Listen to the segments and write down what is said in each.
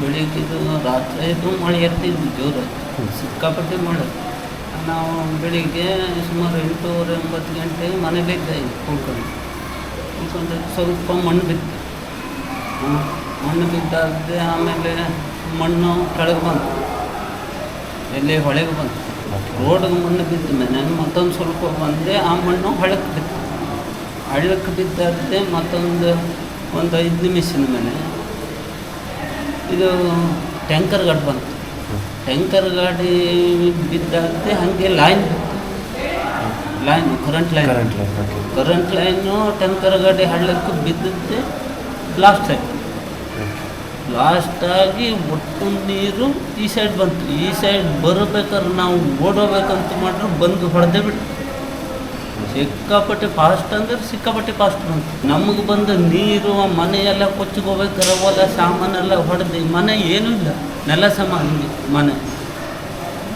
ಬೆಳಿಗ್ಗೆದು ರಾತ್ರಿದು ಮಳೆ ಇರ್ತಿದ್ವಿ ಜೋರು. ಸಿಕ್ಕಾಪಟ್ಟೆ ಮಳೆ. ನಾವು ಬೆಳಿಗ್ಗೆ ಸುಮಾರು ಎಂಟೂವರೆ, ಒಂಬತ್ತು ಗಂಟೆಗೆ ಮನೇಲಿದ್ದೆ ಕುಳ್ಕೊಂಡು ಕುಳ್ಕೊಂಡು ಸ್ವಲ್ಪ ಮಣ್ಣು ಬಿತ್ತು. ಮಣ್ಣು ಬಿದ್ದಾದೆ ಆಮೇಲೆ ಮಣ್ಣು ಕೆಳಗೆ ಬಂತು. ಎಲ್ಲಿ ಹೊಳೆಗೆ ಬಂತು. ರೋಡ್ಗೆ ಮಣ್ಣು ಬಿದ್ದ ಮೇಲೆ ಮತ್ತೊಂದು ಸ್ವಲ್ಪ ಬಂದೆ, ಆ ಮಣ್ಣು ಹಳಕ್ಕೆ ಬಿತ್ತು. ಹಳಕ್ಕೆ ಬಿದ್ದಾಗದೆ ಮತ್ತೊಂದು, ಒಂದು ಐದು ನಿಮಿಷದ ಮೇಲೆ ಇದು ಟ್ಯಾಂಕರ್ ಗಾಡಿ ಬಂತು. ಟ್ಯಾಂಕರ್ ಗಾಡಿ ಬಿದ್ದಂತೆ ಹಾಗೆ line line current line current line current line tanker ಗಾಡಿ ಹಳ್ಳಕ್ಕೆ ಬಿದ್ದಂತೆ ಬ್ಲಾಸ್ಟ್ ಆಯಿತು. ಬ್ಲಾಸ್ಟ್ ಆಗಿ ಒಟ್ಟು ನೀರು ಈ ಸೈಡ್ ಬಂತು. ಈ ಸೈಡ್ ಬರಬೇಕಾದ್ರೆ ನಾವು ಓಡೋಬೇಕಂತ ಮಾಡಿದ್ರೆ ಬಂದು ಹೊಡೆದೇ ಬಿಟ್ಟು ಸಿಕ್ಕಾಪಟ್ಟೆ ಫಾಸ್ಟ್ ಅಂದ್ರೆ ಸಿಕ್ಕಾಪಟ್ಟೆ ಫಾಸ್ಟ್ ಬಂತು ನಮಗೆ ಬಂದ ನೀರು, ಮನೆಯೆಲ್ಲ ಕೊಚ್ಚಿಗೋಬೇಕಾರೆ ಹೊಲ ಸಾಮಾನೆಲ್ಲ ಹೊಡೆದು, ಮನೆ ಏನೂ ಇಲ್ಲ. ನೆಲ ಸಮ ಹಂಗೆ ಮನೆ.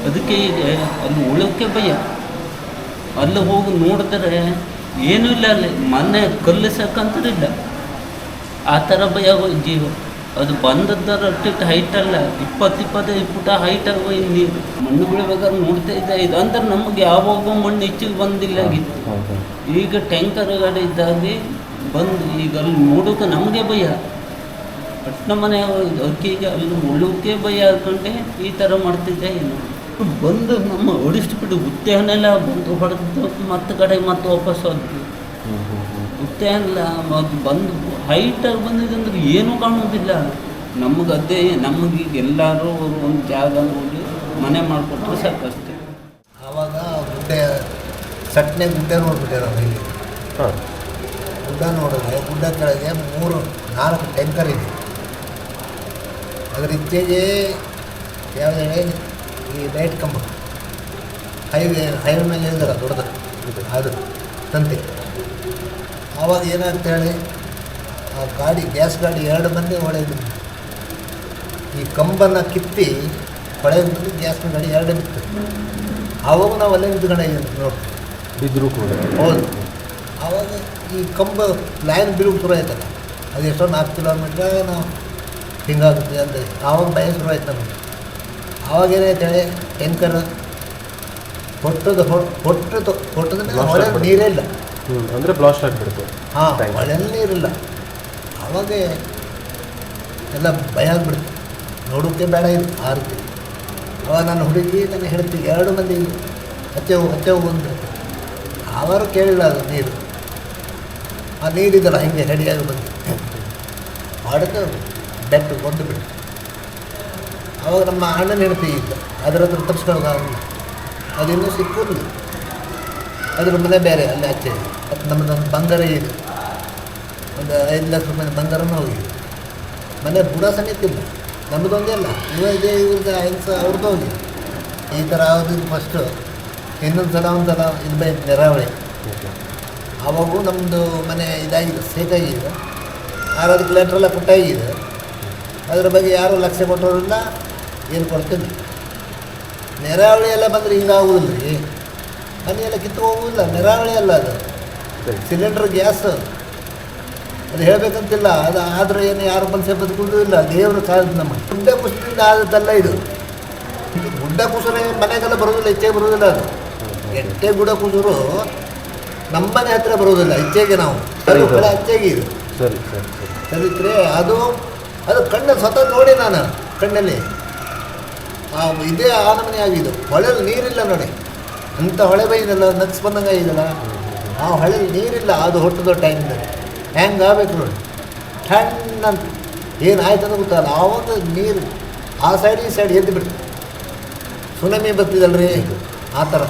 ಅದಕ್ಕೆ ಈಗ ಅಲ್ಲಿ ಉಳಕ್ಕೆ ಭಯ. ಅಲ್ಲಿ ಹೋಗಿ ನೋಡಿದ್ರೆ ಏನೂ ಇಲ್ಲ ಅಲ್ಲಿ. ಮನೆ ಕಲ್ಲು ಆ ಥರ ಭಯ ಜೀವ. ಅದು ಬಂದದ್ದರ ಅಷ್ಟು ಹೈಟ್ ಅಲ್ಲ. ಇಪ್ಪತ್ತು ಇಪ್ಪತ್ತೈದು ಫುಟ ಹೈಟ್ ಅಲ್ವ ನೀರು ಮಣ್ಣು ಬೀಳ್ಬೇಕಾದ್ರೆ ನೋಡ್ತಾ ಇದ್ದ ಇದು. ಅಂದ್ರೆ ನಮಗೆ ಯಾವಾಗ ಮಣ್ಣು ಹೆಚ್ಚಿಗೆ ಬಂದಿಲ್ಲ ಆಗಿತ್ತು ಈಗ ಟ್ಯಾಂಕರ್ ಗಾಡಿ ಇದ್ದಾಗೆ ಬಂದು ಈಗ ಅಲ್ಲಿ ನೋಡೋಕೆ ನಮಗೆ ಭಯ. ಪಟ್ಟಣ ಮನೆ ಅಕ್ಕಿಗೆ ಅಲ್ಲಿ ಉಳ್ಳೋಕೆ ಭಯ ಹಾಕೊಂಡೆ ಈ ಥರ ಮಾಡ್ತಿದ್ದೆ ಏನು? ಬಂದು ನಮ್ಮ ಹೊಡಿಷ್ಟು ಬಿಟ್ಟು ಉತ್ತೇನೆಲ್ಲ ಬಂದು ಹೊಡೆದು ಮತ್ತೆ ಕಡೆ ಮತ್ತೆ ವಾಪಸ್ ಹೋದ್ವಿ. ಹ್ಞೂ ಅದು ಬಂದು ಹೈಟಾಗಿ ಬಂದಿದೆ ಅಂದ್ರೆ ಏನೂ ಕಾಣೋದಿಲ್ಲ ನಮಗೆ ಅದೇ ನಮಗೀಗ ಎಲ್ಲರೂ ಒಂದು ಜಾಗ ನೋಡಿ ಮನೆ ಮಾಡಿಕೊಟ್ರೆ ಸಾಕಷ್ಟೇ ಆವಾಗ ಗುಡ್ಡೆ ಸಟ್ನೆ ಗುಡ್ಡೆ ನೋಡ್ಬಿಟ್ಟೆ ನಾವು ಇಲ್ಲಿ. ಹಾಂ. ಗುಡ್ಡ ನೋಡಿದ್ರೆ ಗುಡ್ಡ ಕೆಳಗೆ ಮೂರು ನಾಲ್ಕು ಟ್ಯಾಂಕರ್ ಇದೆ. ಅದ್ರ ಇತ್ತೀಚೆಗೆ ಯಾವುದೇ ಈ ಲೈಟ್ ಕಂಬ. ಹೈವೇ ಹೈವೇ ಮೇಲೆ ಇದ್ದಲ್ಲ ದೊಡ್ಡದು. ಅದು ತಂತಿ. ಆವಾಗ ಏನಂತೇಳಿ ಹೇಳಿ? ಆ ಗಾಡಿ ಗ್ಯಾಸ್ ಗಾಡಿ ಎರಡು ಮಂದಿ ಹೊಳೆದು ಈ ಕಂಬನ ಕಿತ್ತಿ ಹೊಳೆ ಗ್ಯಾಸ್ ಗ್ಯಾಸ್ನ ಗಾಡಿ ಎರಡು ಬಿತ್ತು. ಆವಾಗ ನಾವು ಅಲ್ಲೇ ನಿಂತ್ಕೊಂಡಿದ್ದೀವಿ ನೋಡಿ. ಬಿದ್ದರೂ ಕೂಡ. ಹೌದು. ಆವಾಗ ಈ ಕಂಬ ಲೈನ್ ಬೀಳುಗೆ ಶುರು ಆಯ್ತಲ್ಲ. ಅದು ಎಷ್ಟೋ ನಾಲ್ಕು ಕಿಲೋಮೀಟ್ರ್ ನಾವು ಹಿಂಗಾಗುತ್ತೆ ಅಂತ. ಆವಾಗ ಭಯ ಶುರು ಆಯ್ತು ನಮಗೆ. ಆವಾಗ ಏನಾಯ್ತು ಹೇಳಿ ಟ್ಯಾಂಕರ್ ಹೊಟ್ಟದ ಹೊಟ್ಟದ ಹೊಟ್ಟದ ಹೊಳೆ ನೀರೇ ಇಲ್ಲ. ಹ್ಞೂ ಅಂದರೆ ಬ್ಲಾಸ್ಟ್ ಆಗಿಬಿಡ್ತು. ಹಾಂ. ಹೊಳೆಯಲ್ಲಿ ನೀರಿಲ್ಲ. ಆವಾಗ ಎಲ್ಲ ಭಯ ಆಗ್ಬಿಡ್ತು ನೋಡೋಕ್ಕೆ ಬೇಡ ಇದು, ಆ ರೀತಿ. ಅವಾಗ ನಾನು ಹುಡುಗಿ ನಾನು ಹೇಳ್ತೀನಿ ಎರಡು ಮಂದಿ ಹತ್ತೆ ಹೋಗು ಒಂದು ಅವರು ಕೇಳಿಲ್ಲ ಅದು ನೀರು. ಆ ನೀರಿದ್ದಲ್ಲ ಹಿಂಗೆ ಹೆಡಿಯಾಗಿ ಬಂದು. ಮಾಡಕ್ಕೆ ಬೆಟ್ಟು ಕೊಂದು ಬಿಡ್ತು. ಅವಾಗ ನಮ್ಮ ಅಣ್ಣನ ಹೆಂಡತಿ ಇದ್ದ. ಅದರ ಹತ್ರ ತಪ್ಪಿಸ್ಕೊಳ್ಳೋದು ಅವನು ಅದಿನ್ನೂ ಸಿಕ್ಕೂ ಅದ್ರ ಮನೆ ಬೇರೆ, ಅಲ್ಲಿ ಆಚೆ. ಮತ್ತು ನಮ್ಮದೊಂದು ಬಂಗಾರ ಇದೆ ಒಂದು ಐದು ಲಕ್ಷ ರೂಪಾಯಿ ಬಂಗಾರನೂ ಹೋಗಿದೆ ಮನೆ ಬುಡ ಸಮೇತ ಇಲ್ಲ. ನಮ್ಮದೊಂದೇ ಅಲ್ಲ. ಇದೆ ಇವ್ರದ್ದು ಐದು ಸಾವಿರ ಅವ್ರದ್ದು ಹೋಗಿದೆ ಈ ಥರ ಆಗೋದು ಫಸ್ಟು ಇನ್ನೊಂದು ಸಲ ಒಂದು ಸಲ ಇದು ಬೈ ನೆರಾವಳಿ ಆವಾಗೂ ನಮ್ಮದು ಮನೆ ಇದಾಗಿದೆ ಸೇಕಾಗಿದೆ ಆರೋದಕ್ಕೆ ಲೆಟ್ರೆಲ್ಲ ಕೊಟ್ಟಾಗಿದೆ ಅದ್ರ ಬಗ್ಗೆ ಯಾರೂ ಲಕ್ಷ ಕೊಟ್ಟೋರಿಲ್ಲ ಏನು ಕೊಡ್ತೀನಿ ನೆರಾವಳಿ ಎಲ್ಲ ಬಂದರೆ ಹಿಂಗಾಗೋದಿಲ್ಲ ರೀ ಮನೆಯೆಲ್ಲ ಕಿತ್ತು ಹೋಗುವುದಿಲ್ಲ ನೆರಾವಳಿ ಅಲ್ಲ ಅದು. ಸಿಲಿಂಡರ್ ಗ್ಯಾಸ್ ಅದು ಹೇಳಬೇಕಂತಿಲ್ಲ ಅದು ಆದರೆ ಏನು ಯಾರು ಮನುಷ್ಯ ಇಲ್ಲ ದೇವರು ಕಾಲದ ನಮ್ಮ ಗುಡ್ಡ ಕುಸಿದಿಂದ ಆದದ್ದಲ್ಲ ಇದು. ಗುಡ್ಡ ಕುಸರೆ ಮನೆಗೆಲ್ಲ ಬರೋದಿಲ್ಲ ಹೆಚ್ಚೆ ಬರೋದಿಲ್ಲ ಅದು. ಎಟ್ಟೆ ಗುಡ ಕುಸುರು ನಮ್ಮನೆ ಹತ್ತಿರ ಬರೋದಿಲ್ಲ ಹೆಚ್ಚೆಗೆ ನಾವು. ಹೆಚ್ಚಾಗಿ ಇದು. ಸರಿ ಸರಿ ಸರಿ. ಚರಿತ್ರೆ ಅದು ಅದು ಕಣ್ಣು ಸ್ವತಃ ನೋಡಿ ನಾನು ಕಣ್ಣಲ್ಲಿ. ಆ ಇದೇ ಆ ನಮನೆ ಆಗಿದ್ದು ಹೊಳೆಯಲ್ಲಿ ನೀರಿಲ್ಲ ನೋಡಿ. ಅಂಥ ಹೊಳೆ ಬೈದಲ್ಲ ನಕ್ಸ್ ಬಂದಂಗೆ ಇದಲ್ಲ ಆ ಹೊಳೆಯಲ್ಲಿ ನೀರಿಲ್ಲ ಅದು ಹೊಟ್ಟದ ಟೈಮ್ದಲ್ಲಿ ಹೆಂಗೆ ಆಗ್ಬೇಕು ನೋಡಿ ಠಣ್ಣ ಅಂತ ಏನಾಯ್ತು ಅಂತ ಗೊತ್ತಲ್ಲ ಆವಾಗ ನೀರು ಆ ಸೈಡ್ ಈ ಸೈಡ್ ಎದ್ದು ಬಿಡ್ತು. ಸುನಾಮಿ ಬರ್ತಿದ್ದಲ್ರಿ ಆ ಥರ.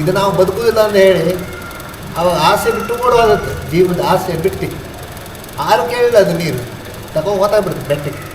ಇದು ನಾವು ಬದುಕುವುದಿಲ್ಲ ಅಂತ ಹೇಳಿ ಅವಾಗ ಆಸೆ ಬಿಟ್ಟು ಕೂಡ ಜೀವನದ ಆಸೆ ಬಿಟ್ಟು. ಆರು ಕೇಳಿಲ್ಲ ಅದು ನೀರು. ತಗೋ ಬಿಡ್ತು ಬೆಟ್ಟಕ್ಕೆ.